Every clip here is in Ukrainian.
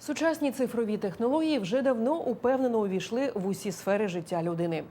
Сучасні цифрові технології вже давно упевнено увійшли в усі сфери життя людини.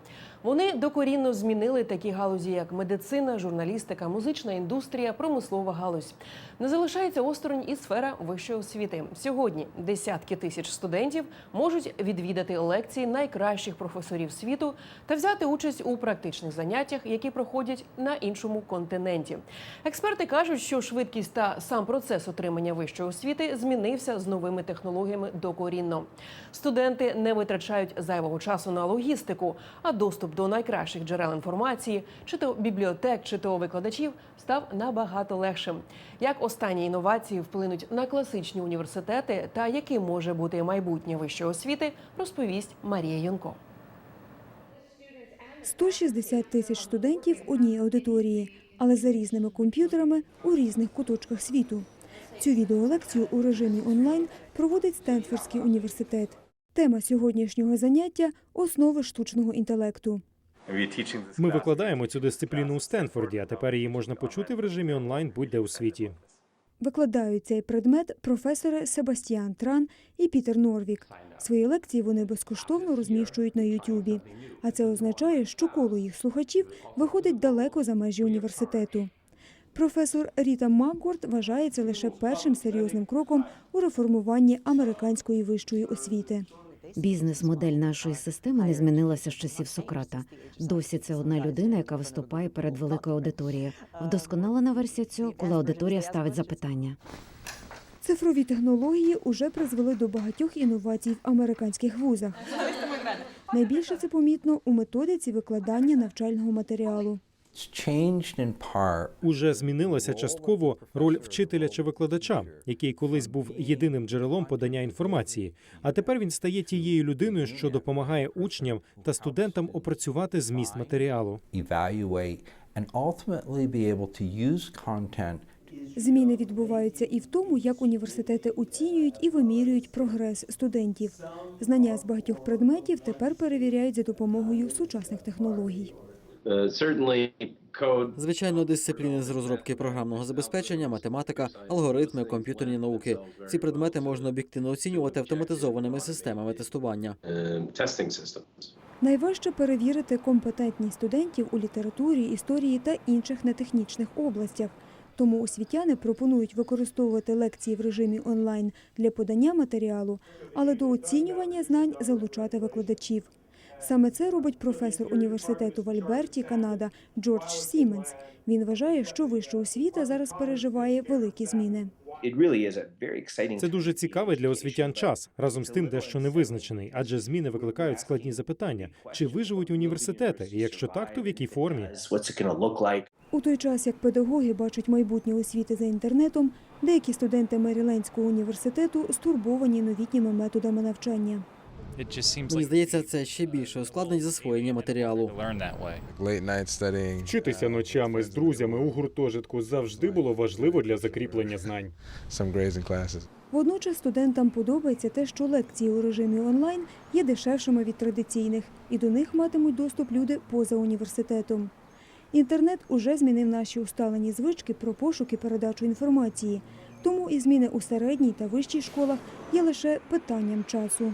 Вони докорінно змінили такі галузі, як медицина, журналістика, музична індустрія, промислова галузь. Не залишається осторонь і сфера вищої освіти. Сьогодні десятки тисяч студентів можуть відвідати лекції найкращих професорів світу та взяти участь у практичних заняттях, які проходять на іншому континенті. Експерти кажуть, що швидкість та сам процес отримання вищої освіти змінився з новими технологіями докорінно. Студенти не витрачають зайвого часу на логістику, а доступ до найкращих джерел інформації, чи то бібліотек, чи то викладачів, став набагато легшим. Як останні інновації вплинуть на класичні університети та яким може бути майбутнє вищої освіти, розповість Марія Юнко. 160 тисяч студентів в одній аудиторії, але за різними комп'ютерами у різних куточках світу. Цю відеолекцію у режимі онлайн проводить Стенфордський університет. Тема сьогоднішнього заняття основи штучного інтелекту. Ми викладаємо цю дисципліну у Стенфорді, а тепер її можна почути в режимі онлайн будь-де у світі. Викладають цей предмет професори Себастьян Тран і Пітер Норвік. Свої лекції вони безкоштовно розміщують на Ютубі. А це означає, що коло їх слухачів виходить далеко за межі університету. Професор Ріта Макгорд вважає це лише першим серйозним кроком у реформуванні американської вищої освіти. Бізнес-модель нашої системи не змінилася з часів Сократа. Досі це одна людина, яка виступає перед великою аудиторією. Вдосконалена версія цього, коли аудиторія ставить запитання. Цифрові технології уже призвели до багатьох інновацій в американських вузах. Найбільше це помітно у методиці викладання навчального матеріалу. It's changed in part Уже змінилася частково роль вчителя чи викладача, який колись був єдиним джерелом подання інформації. А тепер він стає тією людиною, що допомагає учням та студентам опрацювати зміст матеріалу. evaluate and ultimately be able to use content Зміни відбуваються і в тому, як університети оцінюють і вимірюють прогрес студентів. Знання з багатьох предметів тепер перевіряють за допомогою сучасних технологій. Uh, Звичайно, дисципліни з розробки програмного забезпечення, математика, алгоритми, комп'ютерні науки. Ці предмети можна об'єктивно оцінювати автоматизованими системами тестування. um. Найважче перевірити компетентність студентів у літературі, історії та інших нетехнічних областях. Тому освітяни пропонують використовувати лекції в режимі онлайн для подання матеріалу, але до оцінювання знань залучати викладачів. Саме це робить професор університету в Альберті, Канада, Джордж Сіменс. Він вважає, що вища освіта зараз переживає великі зміни. Це дуже цікавий для освітян час, разом з тим дещо невизначений, адже зміни викликають складні запитання: чи виживуть університети, і якщо так, то в якій формі? У той час, як педагоги бачать майбутнє освіти за інтернетом, деякі студенти Мерілендського університету стурбовані новітніми методами навчання. Мені здається, це ще більше ускладнить засвоєння матеріалу. late night studying. Вчитися ночами з друзями у гуртожитку завжди було важливо для закріплення знань. Водночас студентам подобається те, що лекції у режимі онлайн є дешевшими від традиційних, і до них матимуть доступ люди поза університетом. Інтернет уже змінив наші усталені звички про пошук і передачу інформації, тому і зміни у середній та вищій школах є лише питанням часу.